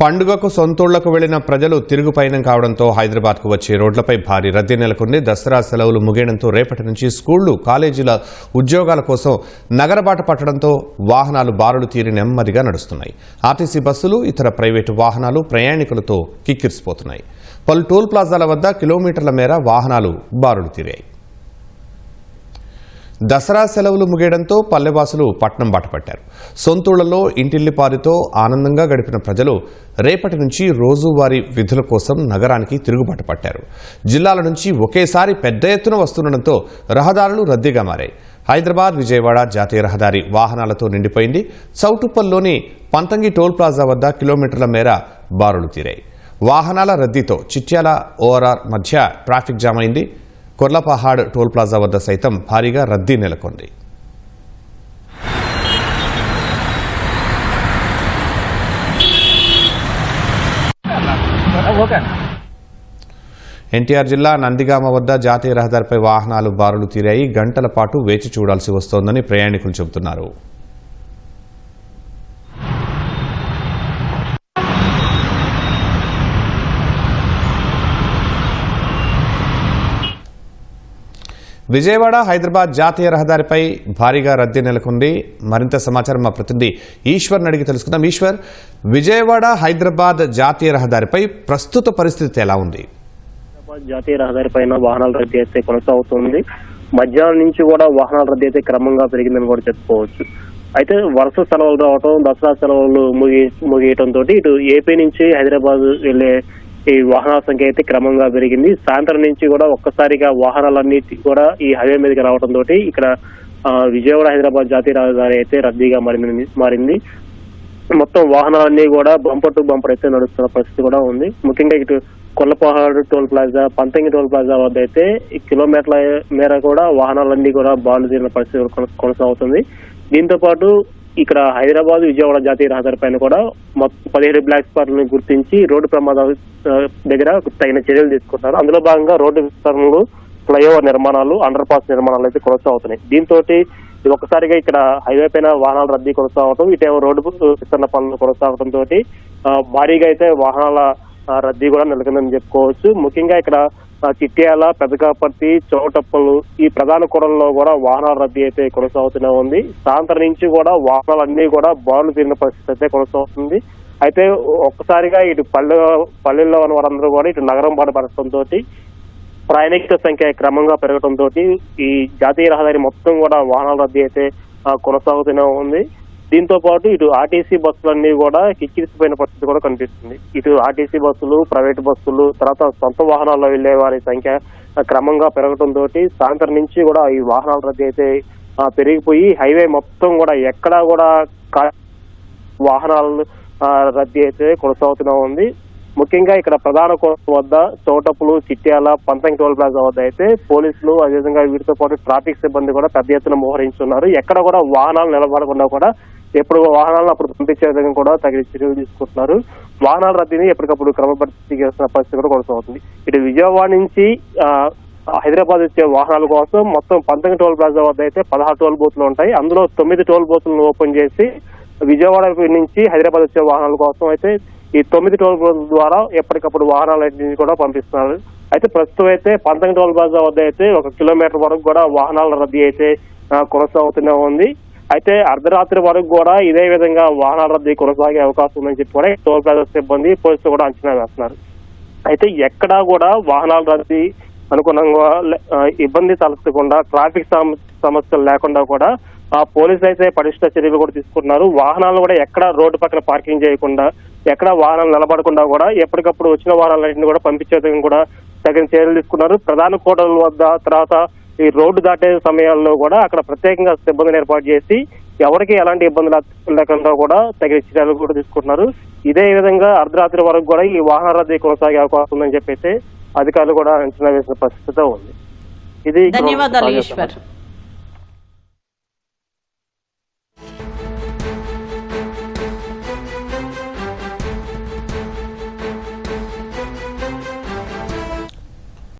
పండుగకు సొంతూళ్ళకు వెళ్ళిన ప్రజలు తిరుగు పయనం కావడంతో హైదరాబాద్కు వచ్చే రోడ్లపై భారీ రద్దీ నెలకొంది. దసరా సెలవులు ముగియడంతో రేపటి నుంచి స్కూళ్ళు కాలేజీల ఉద్యోగాల కోసం నగరబాట పట్టడంతో వాహనాలు బారులు తీరి నెమ్మదిగా నడుస్తున్నాయి. ఆర్టీసీ బస్సులు ఇతర ప్రైవేటు వాహనాలు ప్రయాణికులతో కిక్కిరిసిపోతున్నాయి. పలు టోల్ ప్లాజాల వద్ద కిలోమీటర్ల మేర వాహనాలు బారులు తీరాయి. దసరా సెలవులు ముగియడంతో పల్లెవాసులు పట్నం బాటపట్టారు. సొంతూళ్ళలో ఇంటిల్లిపారితో ఆనందంగా గడిపిన ప్రజలు రేపటి నుంచి రోజువారీ విధుల కోసం నగరానికి తిరుగుబాటు పట్టారు. జిల్లాల నుంచి ఒకేసారి పెద్ద ఎత్తున వస్తుండటంతో రహదారులు రద్దీగా మారాయి. హైదరాబాద్ విజయవాడ జాతీయ రహదారి వాహనాలతో నిండిపోయింది. చౌటుప్పల్లోని పంతంగి టోల్ ప్లాజా వద్ద కిలోమీటర్ల మేర బారులు తీరాయి. వాహనాల రద్దీతో చిట్యాల ఓఆర్ఆర్ మధ్య ట్రాఫిక్ జామ్ అయింది. కొర్లపహాడ్ టోల్ ప్లాజా వద్ద సైతం భారీగా రద్దీ నెలకొంది. ఎన్టీఆర్ జిల్లా నందిగామ వద్ద జాతీయ రహదారిపై వాహనాలు బారులు తీరాయి. గంటల పాటు వేచి చూడాల్సి వస్తోందని ప్రయాణికులు చెబుతున్నారు. విజయవాడ హైదరాబాద్ జాతీయ రహదారిపై భారీగా రద్దీ నెలకొంది. మరింత సమాచారం మా ప్రతినిధి ఈశ్వర్ని అడిగి తెలుసుకుందాం. ఈశ్వర్ విజయవాడ హైదరాబాద్ జాతీయ రహదారిపై ప్రస్తుత పరిస్థితి ఎలా ఉంది? హైదరాబాద్ జాతీయ రహదారి పైన వాహనాల రద్దీ అయితే కొనసాగుతుంది. మధ్యాహ్నం నుంచి కూడా వాహనాల రద్దీ అయితే క్రమంగా పెరిగిందని కూడా చెప్పుకోవచ్చు. అయితే వరుస సెలవులు రావటం దసరా సెలవులు ముగి ముగియటంతో ఇటు ఏపీ నుంచి హైదరాబాద్ వెళ్ళే ఈ వాహనాల సంఖ్య అయితే క్రమంగా పెరిగింది. సాయంత్రం నుంచి కూడా ఒక్కసారిగా వాహనాలన్నీ కూడా ఈ హైవే మీదకి రావడం తోటి ఇక్కడ విజయవాడ హైదరాబాద్ జాతీయ రహదారి అయితే రద్దీగా మారింది మారింది. మొత్తం వాహనాలన్నీ కూడా బంపర్ టు బంపర్ అయితే నడుస్తున్న పరిస్థితి కూడా ఉంది. ముఖ్యంగా ఇటు Kollapahad toll plaza Panthangi toll plaza వద్ద అయితే ఈ కిలోమీటర్ల మేర కూడా వాహనాలన్నీ కూడా బాలు తీరిన పరిస్థితి కొన- కొనసాగుతుంది. దీంతో పాటు ఇక్కడ హైదరాబాద్ విజయవాడ జాతీయ రహదారి పైన కూడా మొత్తం పదిహేడు బ్లాక్ స్పాట్లను గుర్తించి రోడ్డు ప్రమాదాల దగ్గర తగిన చర్యలు తీసుకుంటున్నారు. అందులో భాగంగా రోడ్డు విస్తరణలు ఫ్లైఓవర్ నిర్మాణాలు అండర్ పాస్ నిర్మాణాలు అయితే కొనసాగుతున్నాయి. దీంతో ఇది ఒక్కసారిగా ఇక్కడ హైవే పైన వాహనాల రద్దీ కొనసాగటం ఇటేమో రోడ్డు విస్తరణ పనులు కొనసాగటం తోటి భారీగా అయితే వాహనాల రద్దీ కూడా నెలకొందని చెప్పుకోవచ్చు. ముఖ్యంగా ఇక్కడ చిట్యాల పెదకాపర్తి చోటప్పలు ఈ ప్రధాన కూడల్లో కూడా వాహనాల రద్దీ అయితే కొనసాగుతూనే ఉంది. సాయంత్రం నుంచి కూడా వాహనాలన్నీ కూడా బారులు తిరిగిన పరిస్థితి అయితే కొనసాగుతుంది. అయితే ఒక్కసారిగా ఇటు పల్లె పల్లెల్లో ఉన్న వారందరూ కూడా ఇటు నగరం బాట పడటంతో ప్రయాణికుల సంఖ్య క్రమంగా పెరగడంతో ఈ జాతీయ రహదారి మొత్తం కూడా వాహనాల రద్దీ అయితే కొనసాగుతూనే ఉంది. దీంతో పాటు ఇటు ఆర్టీసీ బస్సులన్నీ కూడా కిక్కిరిసిపోయిన పరిస్థితి కూడా కనిపిస్తుంది. ఇటు ఆర్టీసీ బస్సులు ప్రైవేట్ బస్సులు తర్వాత సొంత వాహనాల్లో వెళ్ళే వారి సంఖ్య క్రమంగా క్రమంగా పెరగడంతో సాయంత్రం నుంచి కూడా ఈ వాహనాల రద్దీ అయితే పెరిగిపోయి హైవే మొత్తం కూడా ఎక్కడా కూడా కా- వాహనాలు రద్దీ అయితే కొనసాగుతూనే ఉంది. ముఖ్యంగా ఇక్కడ ప్రధాన కోర్టు వద్ద తోటపులు చిట్యాల పంతంగి టోల్ ప్లాజా వద్ద అయితే పోలీసులు అదేవిధంగా వీటితో పాటు ట్రాఫిక్ సిబ్బంది కూడా పెద్ద ఎత్తున మోహరించున్నారు. ఎక్కడ కూడా వాహనాలు నిలబడకుండా కూడా ఎప్పుడు వాహనాలను అప్పుడు పంపించే విధంగా కూడా తగిన చర్యలు తీసుకుంటున్నారు. వాహనాల రద్దీని ఎప్పటికప్పుడు క్రమపరిస్థితి చేస్తున్న పరిస్థితి కూడా కొనసాగుతుంది. ఇటు విజయవాడ నుంచి హైదరాబాద్ వచ్చే వాహనాల కోసం మొత్తం పంతొమ్మిది టోల్ ప్లాజా వద్ద అయితే పదహారు టోల్ బూత్లు ఉంటాయి. అందులో తొమ్మిది టోల్ బూత్లను ఓపెన్ చేసి విజయవాడ నుంచి హైదరాబాద్ వచ్చే వాహనాల కోసం అయితే ఈ తొమ్మిది టోల్ ప్లాజా ద్వారా ఎప్పటికప్పుడు వాహనాలన్నింటినీ కూడా పంపిస్తున్నారు. అయితే ప్రస్తుతం అయితే పంతొమ్మిది టోల్ ప్లాజా వద్ద అయితే ఒక కిలోమీటర్ వరకు కూడా వాహనాల రద్దీ అయితే కొనసాగుతూనే ఉంది. అయితే అర్ధరాత్రి వరకు కూడా ఇదే విధంగా వాహనాల రద్దీ కొనసాగే అవకాశం ఉందని చెప్పి కూడా టోల్ ప్లాజా సిబ్బంది పోలీసులు కూడా అంచనా వేస్తున్నారు. అయితే ఎక్కడా కూడా వాహనాల రద్దీ అనుగుణంగా లే- ఇబ్బంది తలెత్తకుండా ట్రాఫిక్ సమస్యలు లేకుండా కూడా ఆ పోలీసులు అయితే పటిష్ట చర్యలు కూడా తీసుకుంటున్నారు. వాహనాలు కూడా ఎక్కడ రోడ్డు పక్కన పార్కింగ్ చేయకుండా ఎక్కడ వాహనాలు నిలబడకుండా కూడా ఎప్పటికప్పుడు వచ్చిన వాహనాలన్నింటినీ కూడా పంపించే కూడా తగిన చర్యలు తీసుకున్నారు. ప్రధాన కోటల వద్ద తర్వాత ఈ రోడ్డు దాటే సమయాల్లో కూడా అక్కడ ప్రత్యేకంగా సిబ్బందిని ఏర్పాటు చేసి ఎవరికి ఎలాంటి ఇబ్బంది లేకుండా కూడా తగిన చర్యలు కూడా తీసుకుంటున్నారు. ఇదే విధంగా అర్ధరాత్రి వరకు కూడా ఈ వాహన రద్దీ కొనసాగే అవకాశం ఉందని చెప్పి అధికారులు కూడా అంచనా వేసిన పరిస్థితి ఉంది ఇది ధన్యవాదాలు.